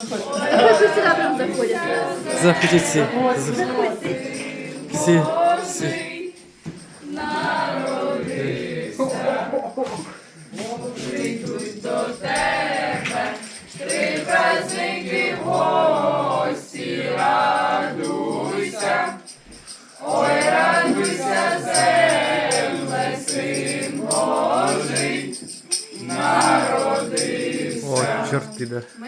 Сюда прям заходят. Заходіть всі. Всі. Всі. О, чорт піде. Ми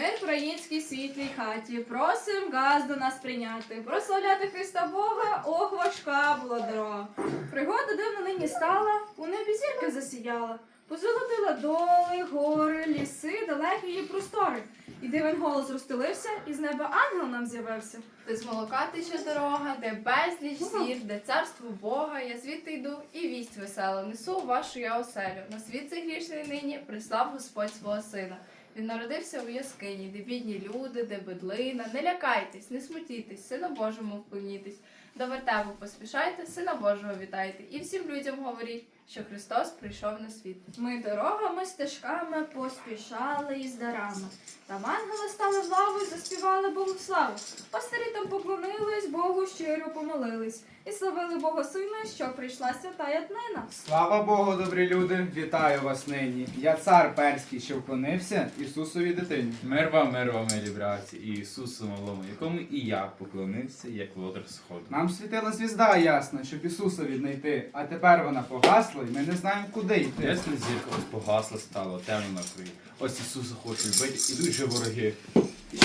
в українській світлій хаті просим газ до нас прийняти. Прославляти Христа Бога, ох, важка була дорога. Пригода дивна нині стала, у небі зірка засіяла. Позолотила доли, гори, ліси, далекі її простори. І дивен голос розстелився, і з неба ангел нам з'явився. Де з молока тече дорога, де безліч зір, де царство Бога, я звідти йду і вість веселу несу вашу я оселю. На світ цей грішний нині прислав Господь свого сина. Він народився у яскині, де бідні люди, де бедлина. Не лякайтесь, не смутітесь, сина Божому вклонітесь. До вертеву поспішайте, сина Божого вітайте. І всім людям говоріть, що Христос прийшов на світ. Ми дорогами, стежками поспішали із дарами. Там ангели стали в лаву і заспівали Богу славу. Пастирі там поклонились, Богу щиро помолились. І славили Бога Сина, що прийшла свята ятнина. Слава Богу, добрі люди! Вітаю вас нині. Я цар перський, що вклонився Ісусові дитині. Мир вам, мир вам, милі браті, і Ісусу малому, якому і я поклонився, як володар сходу. Нам світила звізда ясна, щоб Ісуса віднайти, а тепер вона погасла, і ми не знаємо, куди йти. Ясно зірка ось погасла, стало темно на краю. Ось Ісуса хочуть бити, ідуть же вороги.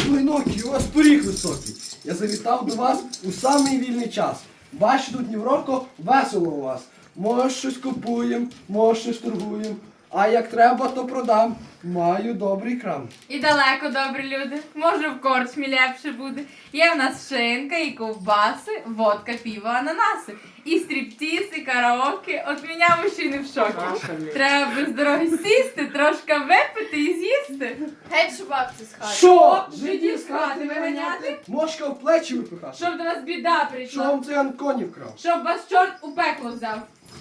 Шлинокі, у вас поріг високий. Я завітав до вас у самий вільний час. Бачу тут Нівроко, весело у вас. Може щось купуємо, може щось торгуєм. А як треба, то продам. Маю добрий крам. І далеко, добрі люди. Може, в корчмі лепше буде. Є в нас шинка і ковбаси, водка, піво, ананаси. І стріптіз, і караоке. От мене мужчини в шокі. Треба без дороги сісти, трошки випити і з'їсти. Геть, що бабці з хати. Що? жидів з хати виганяти? Мошка в плечі випихати. Щоб до нас біда Що прийшла. вам циган коні вкрав? Щоб вас чорт у пекло взяв.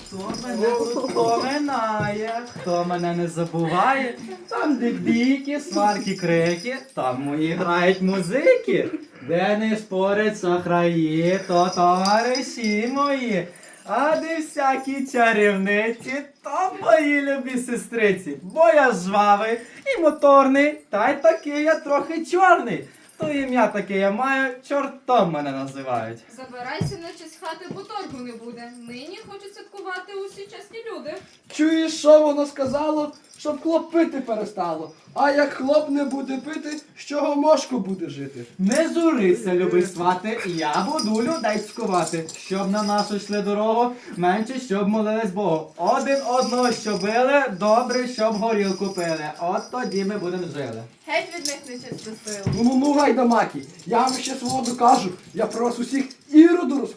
Хто мене поминає, хто мене не забуває, там де бійки, сварки, крики, там мої грають музики, де не спорять сахраї, то товариші мої. А де всякі чарівниці, то мої любі сестриці, бо я жвавий і моторний, та й такий я трохи чорний. То ім'я таке я маю, чортом мене називають. Забирайся наче з хати, бо торгу не буде. Нині хочуть святкувати усі чесні люди. Чуєш, що воно сказало? Щоб хлоп пити перестало. А як хлоп не буде пити, з чого мошко буде жити? Не журися, любий свати, я буду людей скувати, щоб на нашу йшли дорогу, менше щоб молились Богу. Один одного що били, добре, щоб горілку пили. От тоді ми будемо жили. Геть від них нечисто силу. Ну ну ну гайдамаки, я вам ще свого докажу. Я про вас усіх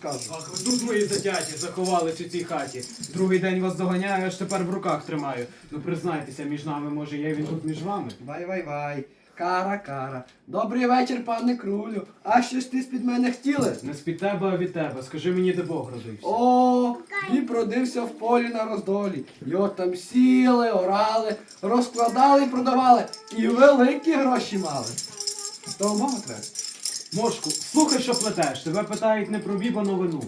розкажу. Ах, ви тут мої затяті заховались у цій хаті. Другий день вас доганяю, аж тепер в руках тримаю. Ну признайтеся, між нами, може, є він тут між вами. Вай вай вай. Кара, кара. Добрий вечір, пане крулю. А що ж ти з-під мене хотіли? Не з-під тебе, а від тебе. Скажи мені, де Бог родився. О, він продився в полі на роздолі. Його там сіли, орали, розкладали і продавали. І великі гроші мали. То мова треба. Мошку, слухай, що плетеш. Тебе питають не про бібо новину.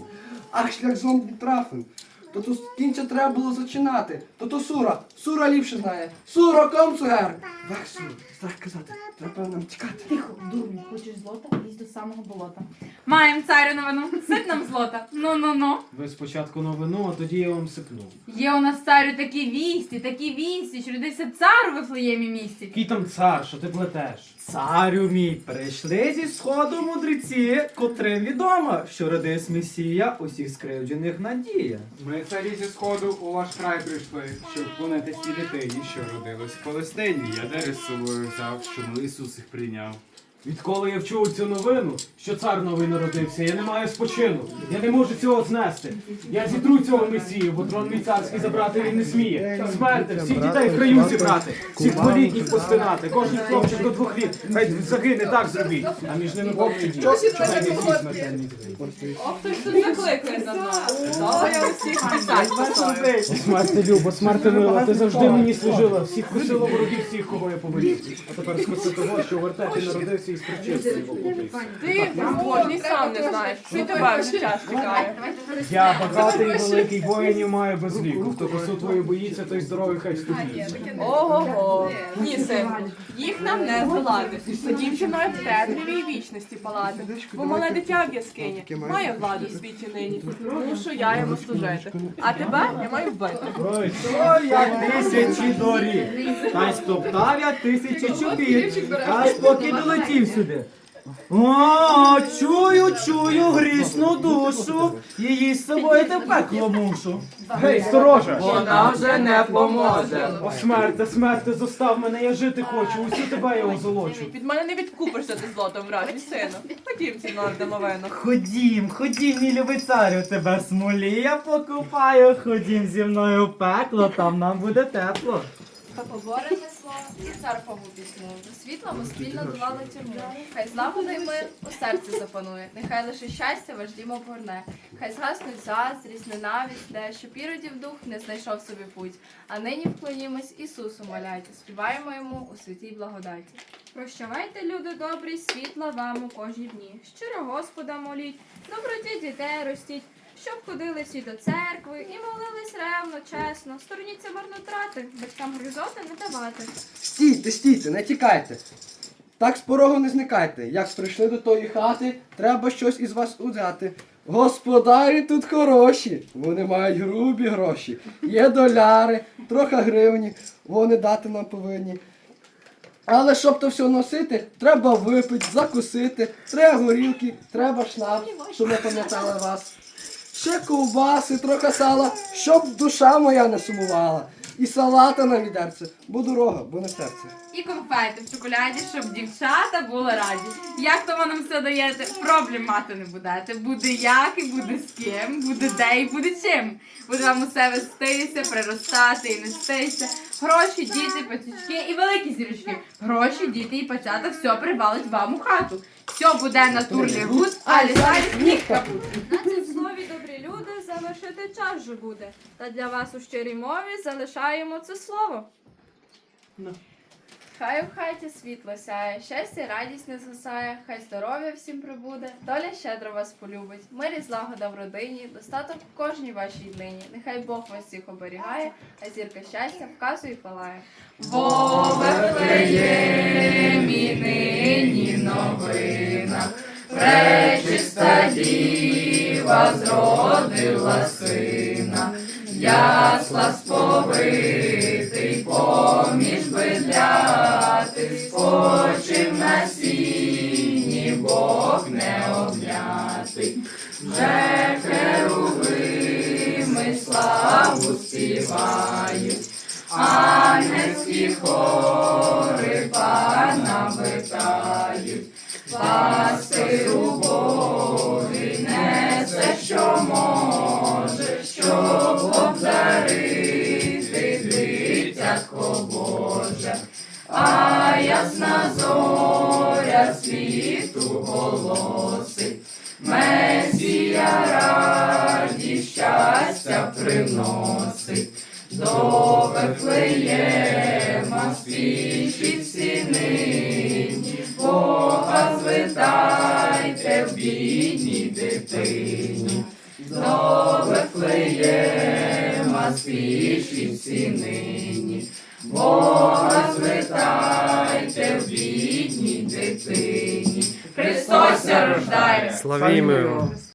Ах, шлях зомбі трафив. То тут з кінця треба було зачинати. То то сура. Сура ліпше знає. Сура, ком сугер. Вах, сура. Страх казати. Треба нам тікати. Тихо, дурню, хочеш злота, лізь до самого болота. Маєм царю новину, сип нам злота. Ну-ну-ну. Ви спочатку новину, а тоді я вам сипну. Є у нас царю такі вісті, такі вісті, що родився цар у Вифлеємі місті. Який там цар, що ти плетеш? Царю мій, прийшли зі сходу мудреці, котрим відомо, що родись Месія, усіх скривджених надія. Ми царі зі сходу у ваш край прийшли, щоб вклонитись тій дитині, що родилась в Палестині. Я дари з собою взяв, щоб Ісус їх прийняв. Відколи я вчув цю новину, що цар новий народився, я не маю спочину. Я не можу цього знести. Я зітру цього месію, бо трон мій царський забрати він не сміє. Смерти, всіх дітей в краю зібрати, всіх дволітніх постинати, кожен хлопчик до двох літ. Хай загине так зробіть. А між ними смертельні згинуть. Ох, хтось тут закликає за питань. Смерти Люба, смерти мила, ти завжди мені служила, всіх косила ворогів, всіх, кого я повелів. А тепер скоси того, що в вертепі народився і з причистою воплотився. Ти безбожний сам не знаєш, що тебе вже час чекає. Я багатий і великий воїнів маю без ліку. Хто косу твою боїться, той здоровий хай студіться. Ого-го. Ні, синку, їх нам не здолати. Ходім зі мною в театрі і вічності палати. Бо мале дитя в яскині має владу в світі нині. Мушу я йому служити. А тебе я маю вбити. Ой, що як тисячі доріг, та й стоптав я тисячі чобіт, аж поки долетів сюди. О, чую, чую грішну душу, її з собою те пекло мушу. Гей, стороже! Вона вже не поможе. О, смерте, смерте, зостав мене, я жити хочу, усю тебе я озолочу. Від мене не відкупишся ти злотом вражі, сину. Ходім зі мною домовину. Ходім, ходім, мій любий царю, тебе в смолі я покупаю. Ходім зі мною в пекло, там нам буде тепло. Поборене слово і цар Павлу пісню. До світла ми спільно долали тюрму. Хай злагода й мир у серці запанує. Нехай лише щастя ваш дім обгорне. Хай згаснуть заздрість, ненависть, де щоб іродів дух не знайшов собі путь. А нині вклонімось Ісусу моляйте, співаємо йому у святій благодаті. Прощавайте, люди добрі, світла вам у кожні дні. Щиро Господа моліть, доброті дітей ростіть, щоб ходили всі до церкви і молились ревно, чесно. Стороніться марнотрати, батькам гризоти не давати. Стійте, стійте, не тікайте. Так з порогу не зникайте. Як прийшли до тої хати, треба щось із вас узяти. Господарі тут хороші, вони мають грубі гроші. Є доляри, трохи гривні, вони дати нам повинні. Але щоб то все носити, треба випити, закусити, треба горілки, треба шнап, щоб ми пам'ятали вас. Ще ковбаси, трохи сала, щоб душа моя не сумувала. І салата на відерце, бо дорога, бо не серце. І конфети в чоколяді, щоб дівчата були раді. Як то ви нам все даєте, проблем мати не будете. Буде як і буде з ким, буде де і буде чим. Буде вам усе вестися, приростати і нестися. Гроші, діти, пацючки і великі зірочки. Гроші, діти і пацята, все привалить вам у хату. Все буде натурний гуд, а лісарі сніг буде. На цім слові, добрі люди, залишити час же буде. Та для вас у щирій мові залишаємо це слово. Хай у хаті світло сяє, щастя, радість не згасає, хай здоров'я всім прибуде, доля щедро вас полюбить, мир і злагода в родині, достаток в кожній вашій днині. Нехай Бог вас всіх оберігає, а зірка щастя вказує і палає. Бо Вифлеємі нині новина, пречиста діва зродила сина, ясла сповитий спочив на сіні, Бог не обнятий, вже херувими славу співають. Ангельські хори світу голосить, Месія раді щастя приносить. До Вифлеєма спішіть всі нині, Бога звитайте в бідній дитині. До Вифлеєма спішіть всі нині, бідній дитині.